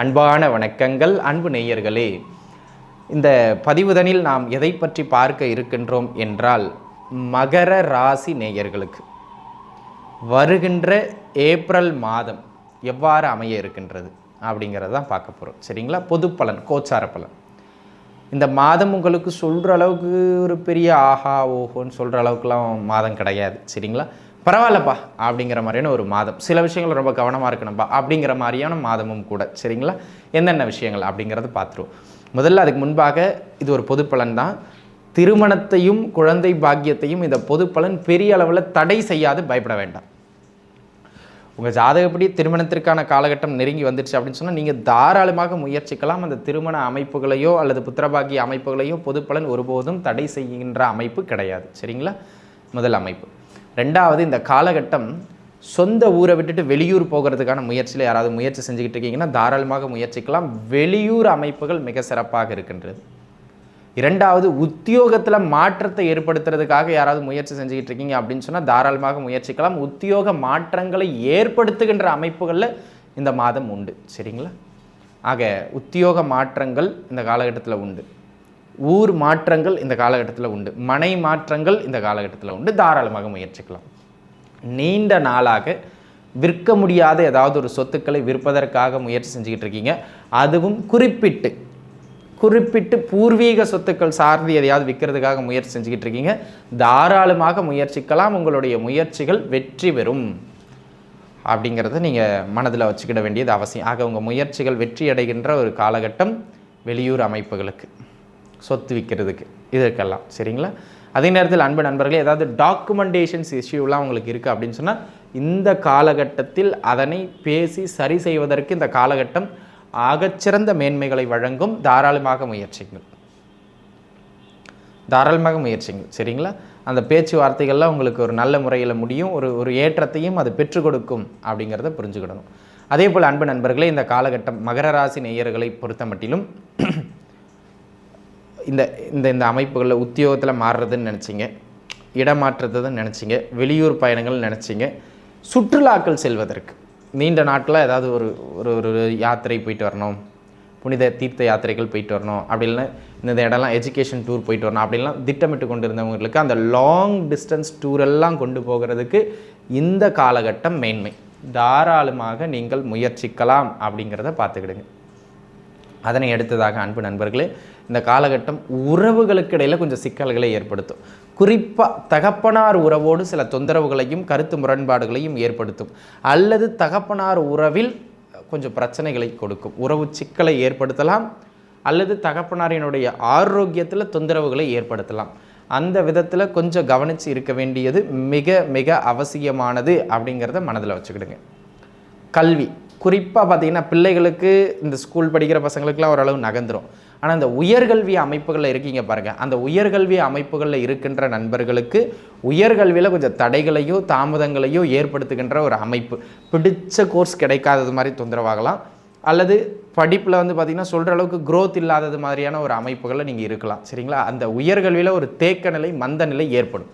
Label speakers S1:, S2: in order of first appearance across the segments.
S1: அன்பான வணக்கங்கள் அன்பு நேயர்களே. இந்த பதிவுதனில் நாம் எதை பற்றி பார்க்க இருக்கின்றோம் என்றால் மகர ராசி நேயர்களுக்கு. வருகின்ற ஏப்ரல் மாதம் எவ்வாறு அமைய இருக்கின்றது அப்படிங்கிறத தான் பார்க்க போகிறோம் சரிங்களா? பொது பலன் கோச்சார பலன். இந்த மாதம் உங்களுக்கு சொல்கிற அளவுக்கு ஒரு பெரிய ஆஹா ஓஹோன்னு சொல்கிற அளவுக்குலாம் மாதம் கிடையாது. சரிங்களா? பரவாயில்லப்பா அப்படிங்கிற மாதிரியான ஒரு மாதம். சில விஷயங்கள் ரொம்ப கவனமாக இருக்கணும்ப்பா அப்படிங்கிற மாதிரியான மாதமும் கூட சரிங்களா? என்னென்ன விஷயங்கள் அப்படிங்கிறத பார்த்துருவோம். முதல்ல அதுக்கு முன்பாக இது ஒரு பொது பலன் தான். திருமணத்தையும் குழந்தை பாக்கியத்தையும் இந்த பொது பலன் பெரிய அளவில் தடை செய்யாது பயப்பட வேண்டாம். உங்கள் ஜாதகப்படி திருமணத்திற்கான காலகட்டம் நெருங்கி வந்துடுச்சு அப்படின்னு சொன்னால் நீங்கள் தாராளமாக முயற்சிக்கலாம். அந்த திருமண அமைப்புகளையோ அல்லது புத்திரபாகிய அமைப்புகளையோ பொதுப்பலன் ஒருபோதும் தடை செய்கின்ற அமைப்பு கிடையாது சரிங்களா? முதல் அமைப்பு. ரெண்டாவது இந்த காலகட்டம் சொந்த ஊரை விட்டுட்டு வெளியூர் போகிறதுக்கான முயற்சியில் யாராவது முயற்சி செஞ்சுக்கிட்டு இருக்கீங்கன்னா தாராளமாக முயற்சிக்கலாம். வெளியூர் அமைப்புகள் மிக சிறப்பாக இருக்கின்றது. இரண்டாவது உத்தியோகத்தில் மாற்றத்தை ஏற்படுத்துறதுக்காக யாராவது முயற்சி செஞ்சுக்கிட்டு இருக்கீங்க அப்படின்னு சொன்னால் தாராளமாக முயற்சிக்கலாம். உத்தியோக மாற்றங்களை ஏற்படுத்துகின்ற அமைப்புகளில் இந்த மாதம் உண்டு. சரிங்களா? ஆக உத்தியோக மாற்றங்கள் இந்த காலகட்டத்தில் உண்டு. ஊர் மாற்றங்கள் இந்த காலகட்டத்தில் உண்டு. மனை மாற்றங்கள் இந்த காலகட்டத்தில் உண்டு. தாராளமாக முயற்சிக்கலாம். நீண்ட நாளாக விற்க முடியாத ஏதாவது ஒரு சொத்துக்களை விற்பதற்காக முயற்சி செஞ்சுக்கிட்டு இருக்கீங்க. அதுவும் குறிப்பிட்டு குறிப்பிட்டு பூர்வீக சொத்துக்கள் சார்ந்து எதையாவது விற்கிறதுக்காக முயற்சி செஞ்சுக்கிட்டு இருக்கீங்க. தாராளமாக முயற்சிக்கலாம். உங்களுடைய முயற்சிகள் வெற்றி பெறும். அப்படிங்கிறத நீங்கள் மனதில் வச்சுக்கிட வேண்டியது அவசியம். ஆக உங்கள் முயற்சிகள் வெற்றி அடைகின்ற ஒரு காலகட்டம் வெளியூர் அமைப்புகளுக்கு. சொத்து விற்கிறதுக்கு இதற்கெல்லாம். சரிங்களா? அதே நேரத்தில் அன்பு நண்பர்களே ஏதாவது டாக்குமெண்டேஷன்ஸ் இஷ்யூலாம் உங்களுக்கு இருக்குது அப்படின்னு சொன்னால் இந்த காலகட்டத்தில் அதனை பேசி சரி செய்வதற்கு இந்த காலகட்டம் ஆகச்சிறந்த மேன்மைகளை வழங்கும் தாராளமாக முயற்சிங்கள். தாராளமாக முயற்சிங்கள். சரிங்களா? அந்த பேச்சுவார்த்தைகள்லாம் உங்களுக்கு ஒரு நல்ல முறையில் முடியும் ஒரு ஒரு ஏற்றத்தையும் அது பெற்றுக் கொடுக்கும் அப்படிங்கிறத புரிஞ்சுக்கிடணும். அதே போல் அன்பு நண்பர்களே இந்த காலகட்டம் மகர ராசி நேயர்களை பொறுத்த மட்டிலும் இந்த இந்த இந்த அமைப்புகளில் உத்தியோகத்தில் மாறுறதுன்னு நினச்சிங்க. இடமாற்றுறதுன்னு நினச்சிங்க. வெளியூர் பயணங்கள் நினச்சிங்க. சுற்றுலாக்கள் செல்வதற்கு. நீண்ட நாட்டில் ஏதாவது ஒரு ஒரு ஒரு யாத்திரை போயிட்டு வரணும். புனித தீர்த்த யாத்திரைகள் போயிட்டு வரணும். அப்படி இந்த இடம்லாம் எஜுகேஷன் டூர் போயிட்டு வரணும். அப்படின்லாம் திட்டமிட்டு கொண்டு இருந்தவங்களுக்கு அந்த லாங் டிஸ்டன்ஸ் டூரெல்லாம் கொண்டு போகிறதுக்கு இந்த காலகட்டம் மேன்மை. தாராளமாக நீங்கள் முயற்சிக்கலாம் அப்படிங்கிறத பார்த்துக்கிடுங்க. அதனை அடுத்ததாக அன்பு நண்பர்களே இந்த காலகட்டம் உறவுகளுக்கு இடையில் கொஞ்சம் சிக்கல்களை ஏற்படுத்தும். குறிப்பாக தகப்பனார் உறவோடு சில தொந்தரவுகளையும் கருத்து முரண்பாடுகளையும் ஏற்படுத்தும். அல்லது தகப்பனார் உறவில் கொஞ்சம் பிரச்சனைகளை கொடுக்கும். உறவு சிக்கலை ஏற்படுத்தலாம். அல்லது தகப்பனாரினுடைய ஆரோக்கியத்தில் தொந்தரவுகளை ஏற்படுத்தலாம். அந்த விதத்தில் கொஞ்சம் கவனித்து இருக்க வேண்டியது மிக மிக அவசியமானது அப்படிங்கிறத மனதில் வச்சுக்கிடுங்க. கல்வி. குறிப்பாக பார்த்தீங்கன்னா பிள்ளைகளுக்கு இந்த ஸ்கூல் படிக்கிற பசங்களுக்குலாம் ஓரளவு நகர்ந்துடும் ஆனால் இந்த உயர்கல்வி அமைப்புகளில் இருக்கீங்க பாருங்கள் அந்த உயர்கல்வி அமைப்புகளில் இருக்கின்ற நண்பர்களுக்கு உயர்கல்வியில் கொஞ்சம் தடைகளையோ தாமதங்களையோ ஏற்படுத்துகின்ற ஒரு அமைப்பு. பிடித்த கோர்ஸ் கிடைக்காதது மாதிரி தொந்தரவாகலாம். அல்லது படிப்பில் வந்து பார்த்திங்கன்னா சொல்கிற அளவுக்கு க்ரோத் இல்லாதது மாதிரியான ஒரு அமைப்புகளில் நீங்கள் இருக்கலாம். சரிங்களா? அந்த உயர்கல்வியில் ஒரு தேக்க நிலை மந்த நிலை ஏற்படும்.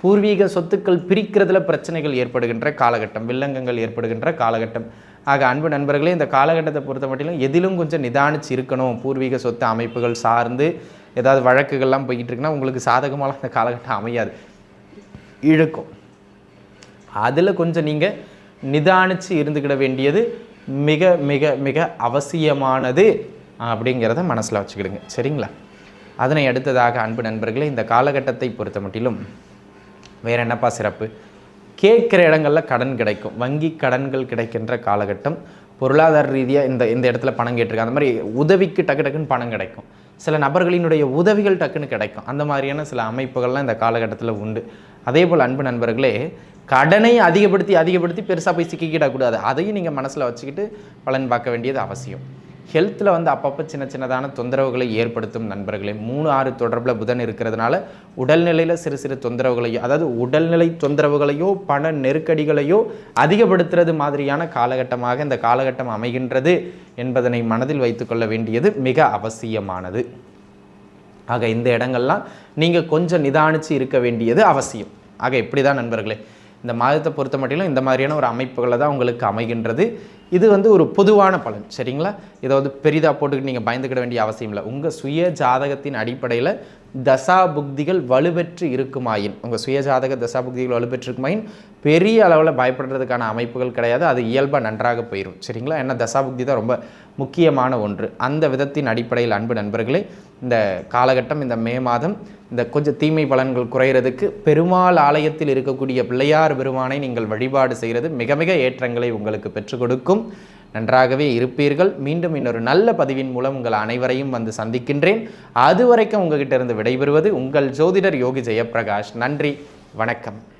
S1: பூர்வீக சொத்துக்கள் பிரிக்கிறதுல பிரச்சனைகள் ஏற்படுகின்ற காலகட்டம் வில்லங்கங்கள் ஏற்படுகின்ற காலகட்டம். ஆக அன்பு நண்பர்களே இந்த காலகட்டத்தை பொறுத்த மட்டிலும் எதிலும் கொஞ்சம் நிதானிச்சு இருக்கணும். பூர்வீக சொத்து அமைப்புகள் சார்ந்து ஏதாவது வழக்குகள்லாம் போய்கிட்டு இருக்குன்னா உங்களுக்கு சாதகமாக அந்த காலகட்டம் அமையாது. இழுக்கும். அதில் கொஞ்சம் நீங்கள் நிதானிச்சு இருந்துக்கிட வேண்டியது மிக மிக மிக அவசியமானது அப்படிங்கிறத மனசில் வச்சுக்கிடுங்க. சரிங்களா? அதனை அடுத்ததாக அன்பு நண்பர்களே இந்த காலகட்டத்தை பொறுத்த மட்டிலும் வேறு என்னப்பா சிறப்பு? கேட்குற இடங்களில் கடன் கிடைக்கும். வங்கி கடன்கள் கிடைக்கின்ற காலகட்டம் பொருளாதார ரீதியாக இந்த இந்த இடத்துல பணம் கேட்டிருக்காங்க அந்த மாதிரி உதவிக்கு டக்கு டக்குன்னு பணம் கிடைக்கும். சில நபர்களினுடைய உதவிகள் டக்குன்னு கிடைக்கும். அந்த மாதிரியான சில அமைப்புகள்லாம் இந்த காலகட்டத்தில் உண்டு. அதே போல் அன்பு நண்பர்களே கடனை அதிகப்படுத்தி அதிகப்படுத்தி பெருசாக போய் சிக்கிக்கிடக்கூடாது. அதையும் நீங்கள் மனசில் வச்சுக்கிட்டு பலன் பார்க்க வேண்டியது அவசியம். ஹெல்த்தில் வந்து அப்பப்போ சின்ன சின்னதான தொந்தரவுகளை ஏற்படுத்தும் நண்பர்களே. மூணு ஆறு தொடர்பில் புதன் இருக்கிறதுனால உடல்நிலையில் சிறு சிறு தொந்தரவுகளையோ அதாவது உடல்நிலை தொந்தரவுகளையோ பண நெருக்கடிகளையோ அதிகப்படுத்துறது மாதிரியான காலகட்டமாக இந்த காலகட்டம் அமைகின்றது என்பதனை மனதில் வைத்துக்கொள்ள வேண்டியது மிக அவசியமானது. ஆக இந்த இடங்கள்லாம் நீங்கள் கொஞ்சம் நிதானித்து இருக்க வேண்டியது அவசியம். ஆக இப்படி தான் நண்பர்களே இந்த மாதத்தை பொறுத்த மட்டிலும் இந்த மாதிரியான ஒரு அமைப்புகளை தான் உங்களுக்கு அமைகின்றது. இது வந்து ஒரு பொதுவான பலன் சரிங்களா? இதை வந்து பெரிதாக போட்டுக்கிட்டு நீங்கள் பயந்துக்கிட வேண்டிய அவசியம் இல்லை. உங்கள் சுய ஜாதகத்தின் அடிப்படையில் தசா புக்திகள் வலுப்பெற்று இருக்குமாயின் உங்கள் சுய ஜாதக தசா புக்திகள் வலுப்பெற்று இருக்குமாயின் பெரிய அளவில் பயப்படுறதுக்கான அமைப்புகள் கிடையாது. அது இயல்பாக நன்றாக போயிடும் சரிங்களா? ஏன்னா தசா புக்தி தான் ரொம்ப முக்கியமான ஒன்று. அந்த விதத்தின் அடிப்படையில் அன்பு நண்பர்களே இந்த காலகட்டம் இந்த மே மாதம் இந்த கொஞ்சம் தீமை பலன்கள் குறையிறதுக்கு பெருமாள் ஆலயத்தில் இருக்கக்கூடிய பிள்ளையார் பெருமானை நீங்கள் வழிபாடு செய்கிறது மிக மிக ஏற்றங்களை உங்களுக்கு பெற்றுக் கொடுக்கும். நன்றாகவே இருப்பீர்கள். மீண்டும் இன்னொரு நல்ல பதிவின் மூலம் உங்கள் அனைவரையும் வந்து சந்திக்கின்றேன். அதுவரைக்கும் உங்ககிட்ட இருந்து விடைபெறுவது உங்கள் ஜோதிடர் யோகி ஜெயப்பிரகாஷ். நன்றி. வணக்கம்.